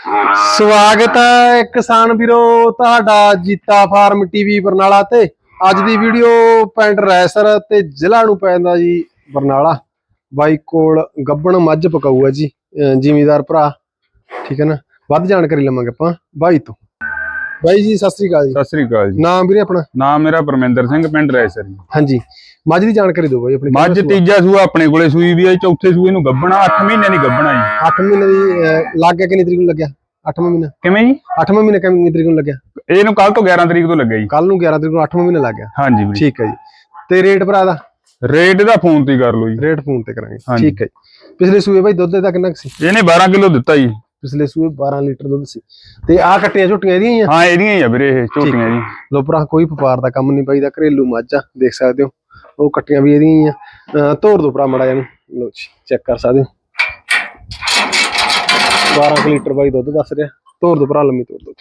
ਸਵਾਗਤ ਹੈ ਕਿਸਾਨ ਵੀਰੋ, ਤੁਹਾਡਾ ਜੀਤਾ ਫਾਰਮ ਟੀਵੀ ਬਰਨਾਲਾ ਤੇ। ਅੱਜ ਦੀ ਵੀਡੀਓ ਪਿੰਡ ਰੈਸਰ ਤੇ ਜ਼ਿਲ੍ਹਾ ਨੂੰ ਪੈਂਦਾ ਜੀ ਬਰਨਾਲਾ। ਬਾਈ ਕੋਲ ਗੱਬਣ ਮੱਝ ਪਕਾਊ ਹੈ ਜੀ ਜ਼ਿਮੀਦਾਰ ਭਰਾ। ਠੀਕ ਹੈ ਨਾ? ਵੱਧ ਜਾਣਕਾਰੀ ਲਵਾਂਗੇ ਆਪਾਂ ਬਾਈ ਤੋਂ। ਬਾਈ ਜੀ ਸਤਿ ਸ੍ਰੀ ਅਕਾਲ ਜੀ। ਸਤਿ ਸ੍ਰੀ ਅਕਾਲ ਜੀ। ਨਾਮ ਵੀਰੇ ਆਪਣਾ? ਨਾਮ ਮੇਰਾ ਪਰਮਿੰਦਰ ਸਿੰਘ ਪਿੰਡ ਰੈਸਰ ਜੀ। ਹਾਂਜੀ। ਮੱਝ ਦੀ ਜਾਣਕਾਰੀ ਦਿਓ ਬਾਈ ਆਪਣੀ। ਮੱਝ ਤੀਜਾ ਸੂਆ ਆਪਣੇ ਕੋਲੇ ਸੂਈ ਵੀ ਜੀ, ਚੌਥੇ ਸੂਏ ਨੂੰ ਗੱਬਣਾ 8 ਮਹੀਨੇ ਦੀ ਗੱਬਣਾ ਜੀ। 8 ਮਹੀਨੇ ਦੀ ਲੱਗ ਗਿਆ ਕਿੰਨੀ ਤਰੀਕ ਨੂੰ ਲੱਗਿਆ? 8ਵਾਂ ਮਹੀਨਾ? ਕਿਵੇਂ ਜੀ? 8ਵਾਂ ਮਹੀਨਾ ਕਿੰਨੀ ਤਰੀਕ ਨੂੰ ਲੱਗਿਆ? ਇਹਨੂੰ ਕੱਲ ਤੋਂ 11 ਤਰੀਕ ਤੋਂ ਲੱਗਿਆ ਜੀ। ਕੱਲ ਨੂੰ 11 ਤਰੀਕ ਨੂੰ 8ਵਾਂ ਮਹੀਨਾ ਲੱਗ ਗਿਆ। ਹਾਂਜੀ ਵੀਰੇ। ਠੀਕ ਹੈ ਜੀ। ਤੇ ਰੇਟ ਭਰਾ ਦਾ? ਰੇਟ ਦਾ ਫੋਨ ਤੇ ਹੀ ਕਰ ਲਓ ਜੀ। ਰੇਟ ਫੋਨ ਤੇ ਕਰਾਂਗੇ। ਠੀਕ ਹੈ ਜੀ। ਪਿਛਲੇ ਸੂਏ ਬਾਈ ਦੁੱਧ ਦਾ ਕਿੰਨਾ ਕੁ ਸੀ? ਇਹਨੇ 12 ਕਿਲੋ ਦਿੱਤਾ ਜੀ। ਪਿਛਲੇ ਸੂਏ 12 ਲੀਟਰ ਦੁੱਧ ਸੀ। ਤੇ ਆਹ ਕੱਟੀਆਂ ਝੋਟੀਆਂ ਇਹਦੀਆਂ ਹੀ ਆ? ਹਾਂ ਇਹਦੀਆਂ ਹੀ ਆ ਵੀਰੇ ਇਹ ਝੋਟੀਆਂ ਜੀ ਲੋ ਭਰਾ ਕੋਈ ਵਪਾਰ ਦਾ ਕੰਮ ਨਹੀਂ ਪਾਈਦਾ ਘਰੇਲੂ ਮੱਝ ਦੇਖ ਸਕਦੇ ਹੋ। ਉਹ ਕੱਟੀਆਂ ਵੀ ਇਹਦੀਆਂ ਹੀ ਆ। ਤੋਰ ਦੋ ਭਰਾ ਮੜਾ ਇਹਨੂੰ। ਲੋ ਜੀ ਚੈੱਕ ਕਰ ਸਕਦੇ ਹੋ। 12 ਕੁ ਲੀਟਰ ਬਾਈ ਦੁੱਧ ਦੱਸ ਰਿਹਾ। ਤੋਰ ਦੋ ਭਰਾ ਲੰਮੀ ਤੋਰ ਦੋ।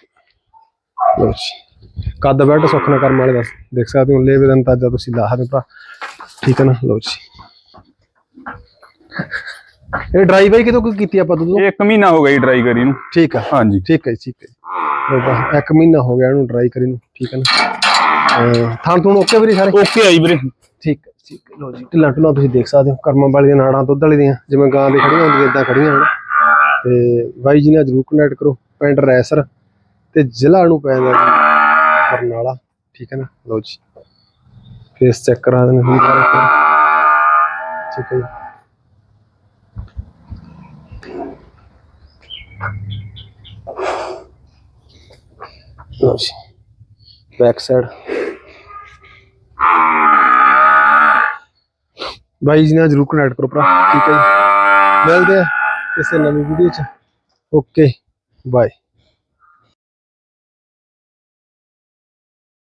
ਲੋ ਜੀ ਕੱਦ ਬੈਠ ਸੁੱਖ ਨਾ ਕਰਮ ਵਾਲੇ ਦੱਸ ਦੇਖ ਸਕਦੇ ਹੋ। ਲੇਵੇ ਦਾ ਅੰਦਾਜ਼ਾ ਤੁਸੀਂ ਲਾ ਸਕਦੇ ਹੋ ਭਰਾ। ਠੀਕ ਹੈ ਨਾ? ਲੋ ਜੀ। ਇਹ ਡਰਾਈ ਬਾਈ ਕਿਦੋਂ ਕੀਤੀ ਆਪਾਂ ਦੁੱਧ ਨੂੰ? ਇਹ ਇੱਕ ਮਹੀਨਾ ਹੋ ਗਿਆ ਜੀ ਟਰਾਈ ਕਰੀ ਨੂੰ। ਠੀਕ ਆ। ਹਾਂਜੀ। ਠੀਕ ਹੈ ਠੀਕ ਹੈ ਬਸ ਇੱਕ ਮਹੀਨਾ ਹੋ ਗਿਆ ਇਹਨੂੰ ਡਰਾਈ ਕਰੀ ਨੂੰ ਠੀਕ ਹੈ ਨਾ। ਥੂਣ ਓਕੇ ਵੀਰੇ ਸਾਰੇ? ਓਕੇ ਆਈ ਵੀਰੇ। ਠੀਕ ਹੈ ਠੀਕ ਹੈ ਲੋ ਜੀ ਢਿੱਲਾਂ ਢੁੱਲਾਂ ਤੁਸੀਂ ਦੇਖ ਸਕਦੇ ਹੋ ਕਰਮਾਂ ਵਾਲੀਆਂ ਨਾੜਾਂ ਦੁੱਧ ਵਾਲੀ ਦੀਆਂ ਜਿਵੇਂ ਗਾਂ ਦੇ ਖੜੀਆਂ ਹੁੰਦੀਆਂ ਇਦਾਂ ਖੜੀਆਂ ਹਨ। ਤੇ ਬਾਈ ਜੀ ਨਾਲ ਜਰੂਰ ਕਨੈਕਟ ਕਰੋ ਪਿੰਡ ਰੈਸਰ ਤੇ ਜ਼ਿਲ੍ਹਾ ਨੂੰ ਪੈ ਜਾਂਦਾ ਜੀ ਬਰਨਾਲਾ ਠੀਕ ਹੈ ਨਾ। ਲੋ ਜੀ ਫੇਸ ਚੈੱਕ ਕਰਾ ਦੇਣਾ ਸਾਰੇ ਫਿਰ। ਠੀਕ ਹੈ ਜੀ ਜੀ ਬੈਕ ਸਾਈਡ ਬਾਈ ਜੀ ਨਾਲ ਜਰੂਰ ਕਨੈਕਟ ਕਰੋ ਭਰਾ, ਠੀਕ ਹੈ ਜੀ। ਮਿਲਦੇ ਆ ਕਿਸੇ ਨਵੀਂ ਵੀਡੀਓ ਚ। Okay bye